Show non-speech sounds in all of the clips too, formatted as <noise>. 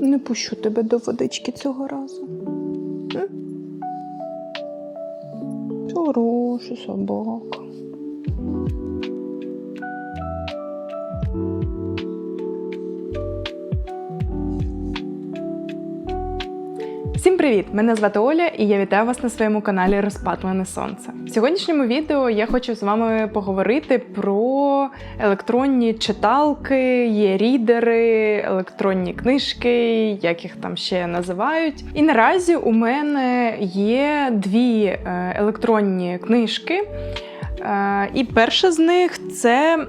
Не пущу тебе до водички цього разу. Хороша собака. Всім привіт! Мене звати Оля, і я вітаю вас на своєму каналі Розпатлене Сонце. В сьогоднішньому відео я хочу з вами поговорити про електронні читалки, є рідери, електронні книжки, як їх там ще називають. І наразі у мене є дві е, електронні книжки. Е, І перша з них це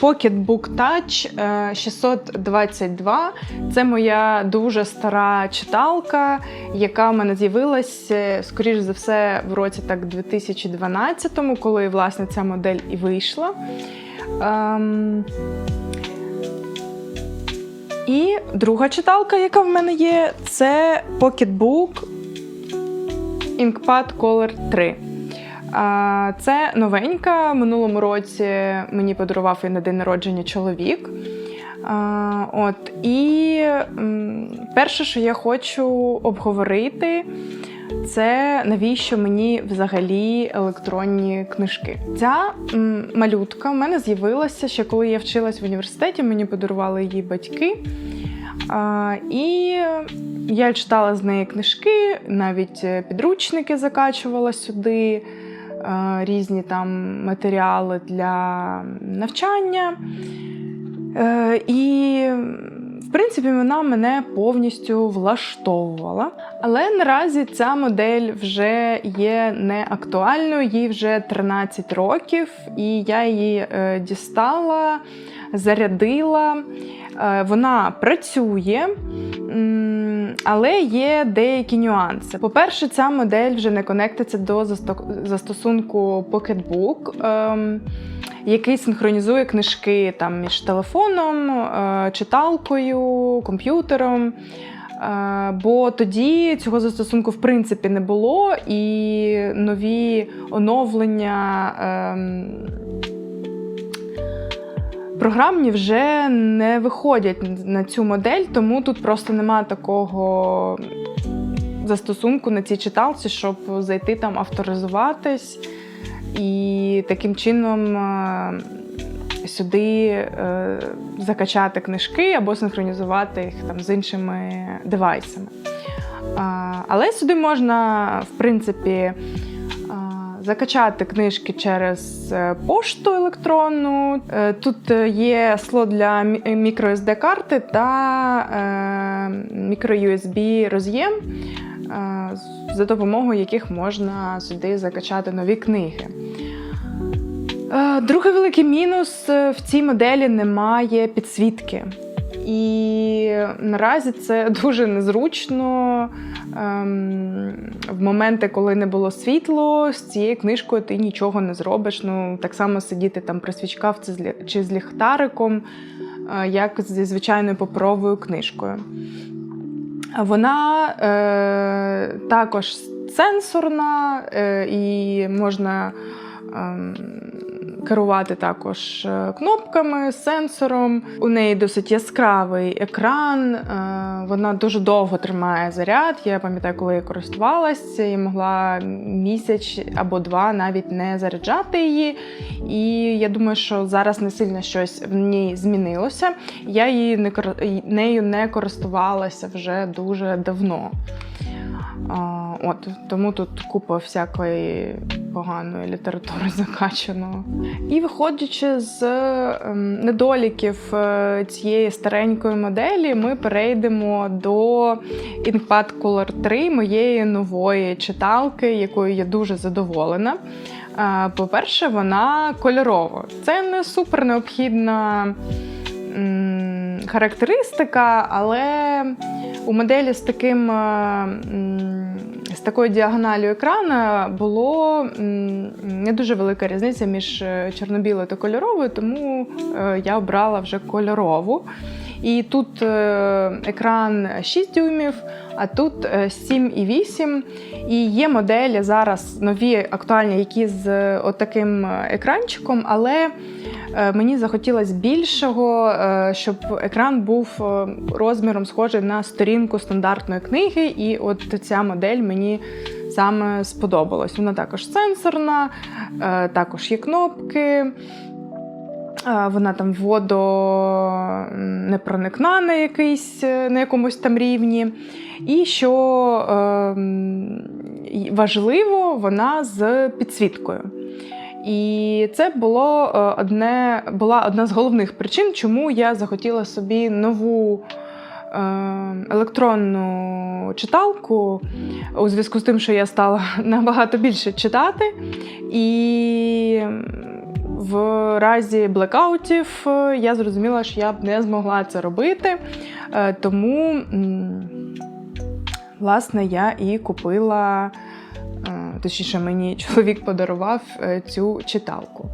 Pocketbook Touch е, 622. Це моя дуже стара читалка, яка в мене з'явилася, скоріш за все, в році так 2012-му, коли власне ця модель і вийшла. Ем... І друга читалка, яка в мене є, це Pocketbook Inkpad Color 3. А, Це новенька. Минулому році мені подарував її на день народження чоловік. От і перше, що я хочу обговорити, це навіщо мені взагалі електронні книжки. Ця м, малютка в мене з'явилася ще коли я вчилась в університеті. Мені подарували її батьки. А, і я читала з неї книжки, навіть е, підручники закачувала сюди, е, різні там матеріали для навчання. Е, І, в принципі, вона мене повністю влаштовувала. Але наразі ця модель вже є не актуальною, їй вже 13 років, і я її е, дістала, зарядила. Е, Вона працює. Але є деякі нюанси. По-перше, ця модель вже не конектиться до застосунку Pocketbook, ем, який синхронізує книжки там між телефоном, е, читалкою, комп'ютером. Е, Бо тоді цього застосунку в принципі не було, і нові оновлення ем, програмні вже не виходять на цю модель, тому тут просто немає такого застосунку на цій читалці, щоб зайти там авторизуватись і таким чином е, сюди е, закачати книжки або синхронізувати їх там з іншими девайсами. А, Але сюди можна, в принципі, закачати книжки через е, пошту електронну. Е, Тут е, є слот для microSD карти та microUSB роз'єм, за допомогою яких можна сюди закачати нові книги. Другий великий мінус в цій моделі немає підсвітки. І наразі це <laughs> дуже незручно. Ем, в моменти, коли не було світло, з цією книжкою ти нічого не зробиш. Ну, так само сидіти там при свічках чи з ліхтариком, е, як зі звичайною паперовою книжкою. Вона е, також сенсорна е, і можна ем, керувати також е, кнопками, сенсором. У неї досить яскравий екран, е, вона дуже довго тримає заряд. Я пам'ятаю, коли я користувалася, я могла місяць або два навіть не заряджати її. І я думаю, що зараз не сильно щось в ній змінилося. Я її не нею не користувалася вже дуже давно. От тому тут купа всякої поганої літератури <laughs> закачано. І виходячи з ем, недоліків е, цієї старенької моделі, ми перейдемо до Inkpad Color 3, моєї нової читалки, якою я дуже задоволена. Е, По-перше, вона кольорова. Це не супер необхідна характеристика, але у моделі з таким. З такою діагоналю екрана було не дуже велика різниця між е, чорно-білою та кольоровою, тому е, я обрала вже кольорову. І тут е, екран 6 дюймів, а тут е, 7,8. І є моделі зараз нові актуальні, які з е, отаким екранчиком, але е, мені захотілося більшого, е, щоб екран був е, розміром схожий на сторінку стандартної книги. І от ця модель мені саме сподобалась. Вона також сенсорна, е, також є кнопки. Вона там водонепроникна на якийсь, е, на якомусь там рівні. І що е, важливо, вона з підсвіткою. І це було е, одне, була одна з головних причин, чому я захотіла собі нову е, електронну читалку у зв'язку з тим, що я стала <laughs> набагато більше читати. І в разі блекаутів е, я зрозуміла, що я б не змогла це робити. Е, Тому, власне, я і купила, е, точніше, мені <laughs> чоловік подарував цю читалку.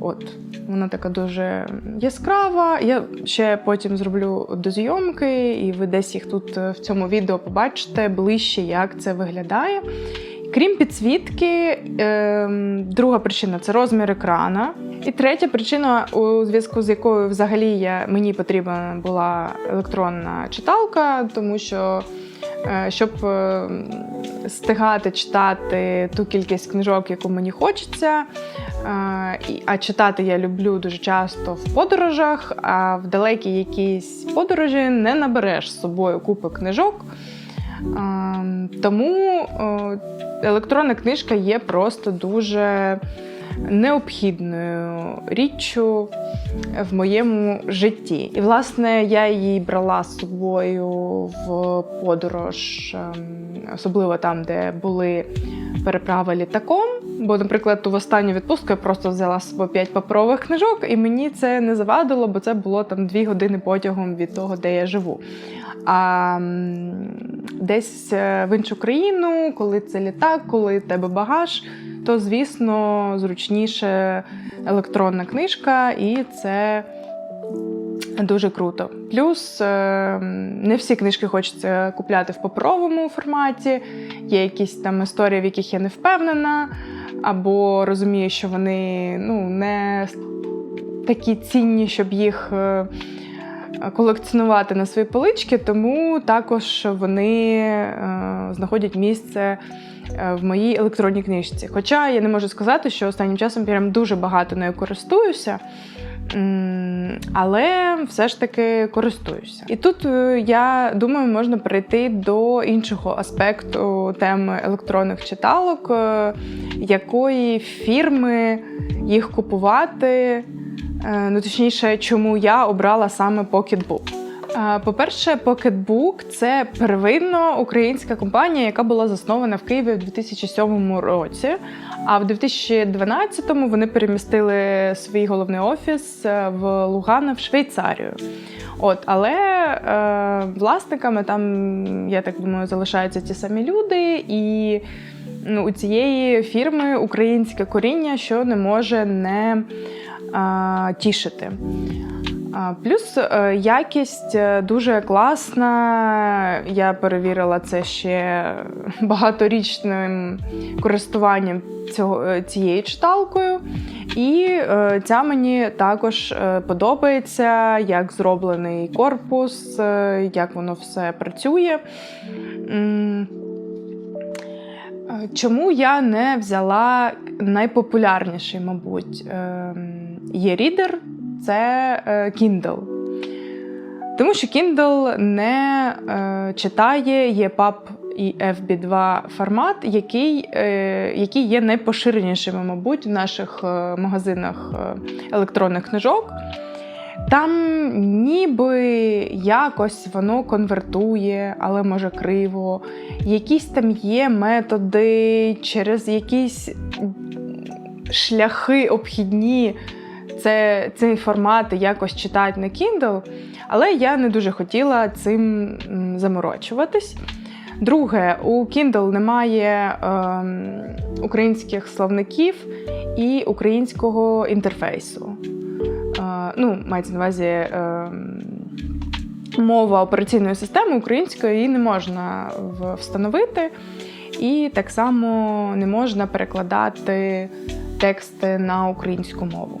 От, вона така дуже яскрава. Я ще потім зроблю дозйомки, і ви десь їх тут в цьому відео побачите ближче, як це виглядає. Крім підсвітки, ем, друга причина це розмір екрана. І третя причина, у зв'язку з якою взагалі я, мені потрібна була електронна читалка, тому що е, щоб е, стигати читати ту кількість книжок, яку мені хочеться. е, А читати я люблю дуже часто в подорожах, а в далекій якійсь подорожі не набереш з собою купи книжок. Ем, Тому е, електронна книжка є просто дуже необхідною річчю в моєму житті. І, власне, я її брала з собою в подорож, ем, особливо там, де були переправи літаком. Бо, наприклад, в останню відпустку я просто взяла з собою 5 паперових книжок, і мені це не завадило, бо це було там 2 години потягом від того, де я живу. А десь е, в іншу країну, коли це літак, коли тебе багаж, то звісно зручніше електронна книжка, і це дуже круто. Плюс е, не всі книжки хочеться купляти в паперовому форматі. Є якісь там історії, в яких я не впевнена, або розуміє, що вони ну, не такі цінні, щоб їх. е, колекціонувати на свої полички, тому також вони е, знаходять місце е, в моїй електронній книжці. Хоча я не можу сказати, що останнім часом прям дуже багато нею користуюся. Але все ж таки користуюся. І тут е, я думаю, можна перейти до іншого аспекту теми електронних читалок, е, якої фірми їх купувати. Е, Ну, точніше, чому я обрала саме Pocketbook. Е, По-перше, Pocketbook – це первинно українська компанія, яка була заснована в Києві в 2007 році. А в 2012-му вони перемістили свій головний офіс е, в Лугано в Швейцарію. От, але е, власниками там, я так думаю, залишаються ті самі люди, і ну, у цієї фірми українське коріння, що не може не а, тішити. Плюс е, якість е, дуже класна. Я перевірила це ще багаторічним користуванням цього, е, цією читалкою. І ця мені також подобається, як зроблений корпус, як воно все працює. Чому я не взяла найпопулярніший, мабуть, є рідер це е, Kindle. Тому що Kindle не е, читає EPUB і FB2 формат, який, е, які є найпоширенішими, мабуть, в наших магазинах електронних книжок. Там ніби якось воно конвертує, але може криво. Якісь там є методи, через якісь шляхи обхідні це, цей формат якось читати на Kindle, але я не дуже хотіла цим заморочуватись. Друге, у Kindle немає ем, українських словників і українського інтерфейсу. Е, ну, мається на увазі ем, мова операційної системи української її не можна встановити. І так само не можна перекладати тексти на українську мову.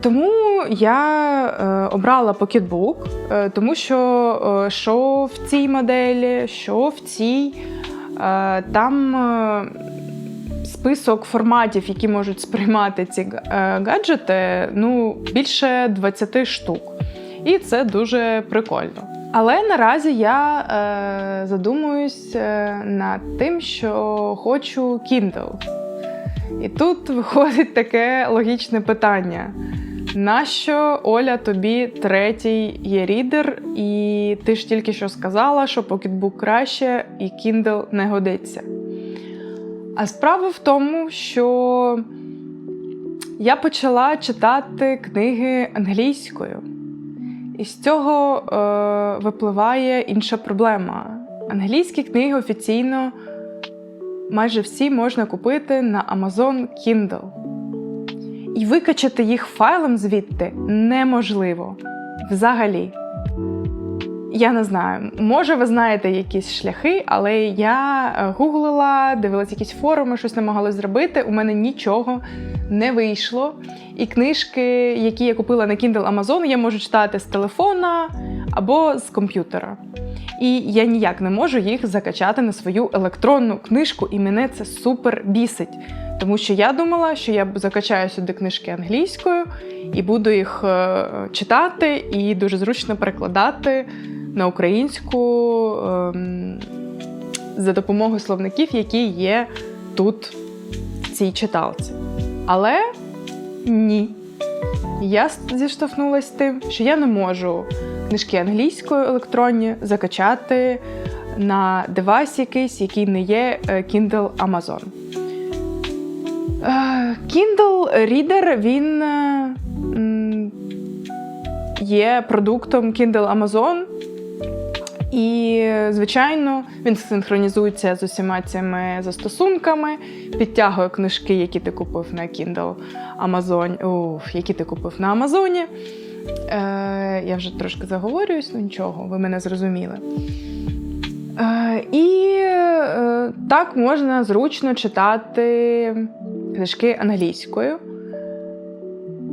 тому я е, обрала Pocketbook, е, тому що е, що в цій моделі, що в цій, там список форматів, які можуть сприймати ці гаджети, ну, більше 20 штук. І це дуже прикольно. Але наразі я е, задумуюсь над тим, що хочу Kindle. І тут виходить таке логічне питання. Нащо Оля тобі третій є рідер, і ти ж тільки що сказала, що Pocketbook краще і Kindle не годиться. А справа в тому, що я почала читати книги англійською. І з цього е, випливає інша проблема. Англійські книги офіційно майже всі можна купити на Amazon Kindle. І викачати їх файлом звідти неможливо. Взагалі. Я не знаю, може, ви знаєте якісь шляхи, але я е, гуглила, дивилась якісь форуми, щось намагалась зробити. У мене нічого не вийшло. І книжки, які я купила на Kindle Amazon, я можу читати з телефона або з комп'ютера. І я ніяк не можу їх закачати на свою електронну книжку, і мене це супер бісить. Тому що я думала, що я закачаю сюди книжки англійською і буду їх е, читати і дуже зручно перекладати на українську ем, за допомогою словників, які є тут в цій читалці. Але ні. Я зіштовхнулася з тим, що я не можу книжки англійською електронні закачати на девайс якийсь, який не є е, Kindle Amazon. Е, Kindle Reader, він е, є продуктом Kindle Amazon. І, звичайно, він синхронізується з усіма цими застосунками, підтягує книжки, які ти купив на Kindle Amazon, уф, які ти купив на Амазоні. Е, я вже трошки заговорююсь, ну нічого, ви мене зрозуміли. Е, і е, так можна зручно читати книжки англійською.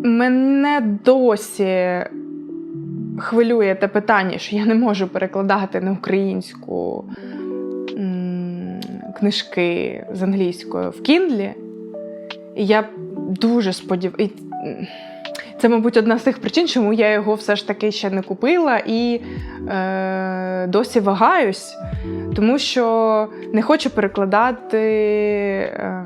Мене досі хвилює те питання, що я не можу перекладати на українську книжки з англійською в Кіндлі. Я дуже сподіваюся. Це, мабуть, одна з тих причин, чому я його все ж таки ще не купила і е, досі вагаюсь, тому що не хочу перекладати е,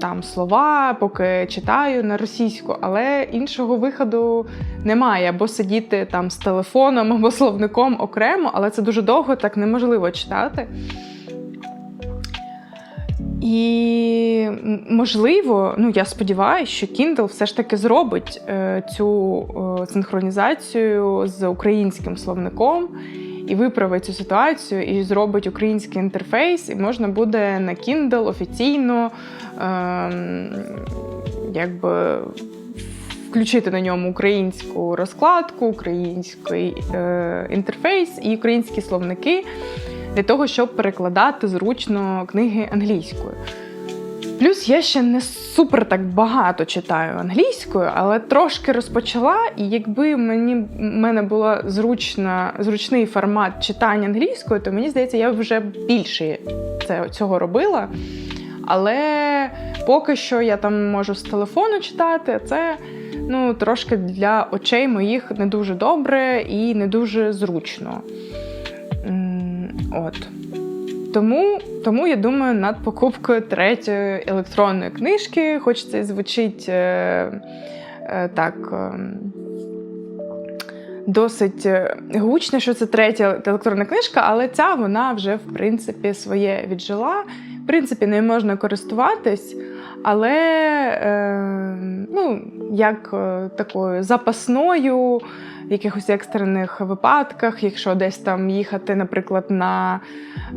там слова, поки читаю на російську, але іншого виходу немає. Або сидіти там з телефоном або словником окремо, але це дуже довго, так неможливо читати. І можливо, ну я сподіваюся, що Kindle все ж таки зробить е, цю е, синхронізацію з українським словником і виправить цю ситуацію, і зробить український інтерфейс, і можна буде на Kindle офіційно е, якби. Включити на ньому українську розкладку, український е, інтерфейс і українські словники для того, щоб перекладати зручно книги англійською. Плюс я ще не супер так багато читаю англійською, але трошки розпочала, і якби мені мене був зручна, зручний формат читання англійською, то мені здається, я вже більше це, цього робила. Але поки що я там можу з телефону читати, це ну, трошки для очей моїх не дуже добре і не дуже зручно. От. Тому тому я думаю над покупкою третьої електронної книжки, хоч це звучить е, е, так е, досить гучно, що це третя електронна книжка, але ця вона вже, в принципі, своє віджила. В принципі, не можна користуватись, але е, ну, як е, такою запасною в якихось екстрених випадках, якщо десь там їхати, наприклад, на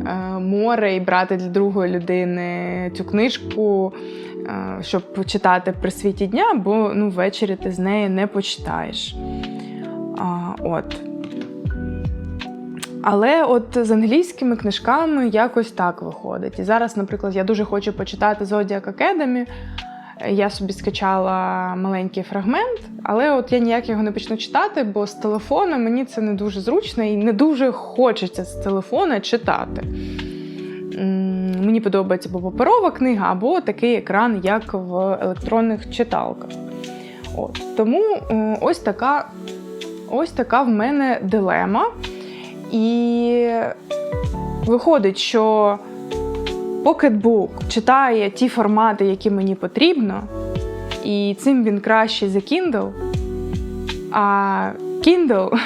е, море і брати для другої людини цю книжку, е, щоб почитати при світі дня, бо ну, ввечері ти з неї не почитаєш. А, от. Але от з англійськими книжками якось так виходить. І зараз, наприклад, я дуже хочу почитати Zodiac Academy, я собі скачала маленький фрагмент, але от я ніяк його не почну читати, бо з телефона мені це не дуже зручно і не дуже хочеться з телефона читати. Мені подобається або паперова книга, або такий екран, як в електронних читалках. От. Тому е, ось така, ось така в мене дилема. І виходить, що Pocketbook читає ті формати, які мені потрібно, і цим він кращий за Kindle. А Kindle. <laughs>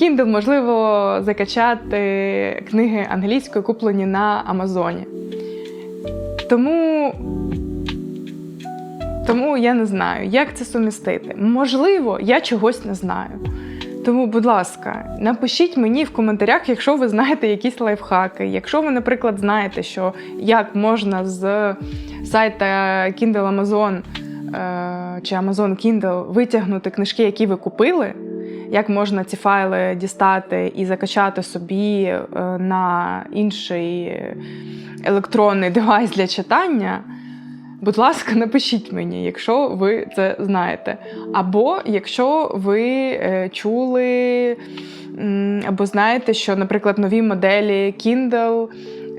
Kindle можливо закачати книги англійською, куплені на Амазоні. Тому тому я не знаю, як це сумістити. Можливо, я чогось не знаю. Тому, будь ласка, напишіть мені в коментарях, якщо ви знаєте якісь лайфхаки. Якщо ви, наприклад, знаєте, що як можна з сайта Kindle Amazon е, чи Amazon Kindle витягнути книжки, які ви купили, як можна ці файли дістати і закачати собі е, на інший електронний <laughs> девайс для читання. Будь ласка, напишіть мені, якщо ви це знаєте. Або якщо ви е, чули або знаєте, що, наприклад, нові моделі Kindle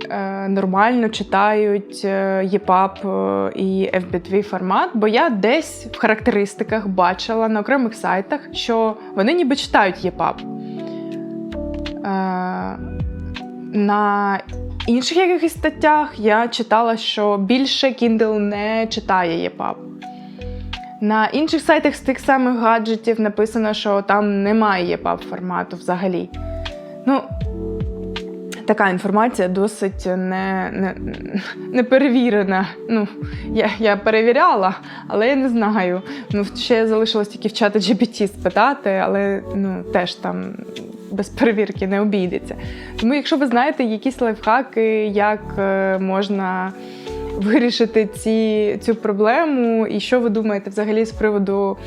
е, нормально читають EPUB е, і FB2 формат, бо я десь в характеристиках бачила на окремих сайтах, що вони ніби читають EPUB. На інших якихось статтях я читала, що більше Kindle не читає EPUB. На інших сайтах з тих самих гаджетів написано, що там немає EPUB формату взагалі. Ну, така інформація досить не, не, не перевірена. Ну, я, я перевіряла, але я не знаю. Ну, ще залишилось тільки в чата GPT спитати, але ну, теж там без перевірки не обійдеться. Тому, якщо ви знаєте якісь лайфхаки, як е, можна вирішити ці, цю проблему, і що ви думаєте взагалі з приводу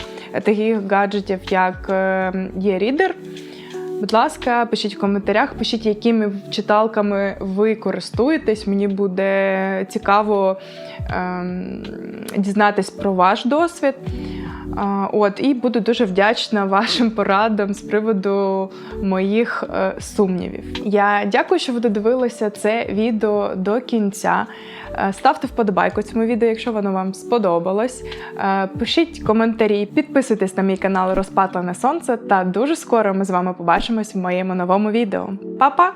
таких гаджетів, як е, e-reader, Будь ласка, пишіть в коментарях, пишіть, якими читалками ви користуєтесь. Мені буде цікаво ем, дізнатись про ваш досвід. От, і буду дуже вдячна вашим порадам з приводу моїх е, сумнівів. Я дякую, що ви додивилися це відео до кінця. Е, Ставте вподобайку цьому відео, якщо воно вам сподобалось. Е, Пишіть коментарі, підписуйтесь на мій канал Розпатлене Сонце. Та дуже скоро ми з вами побачимось в моєму новому відео. Па-па!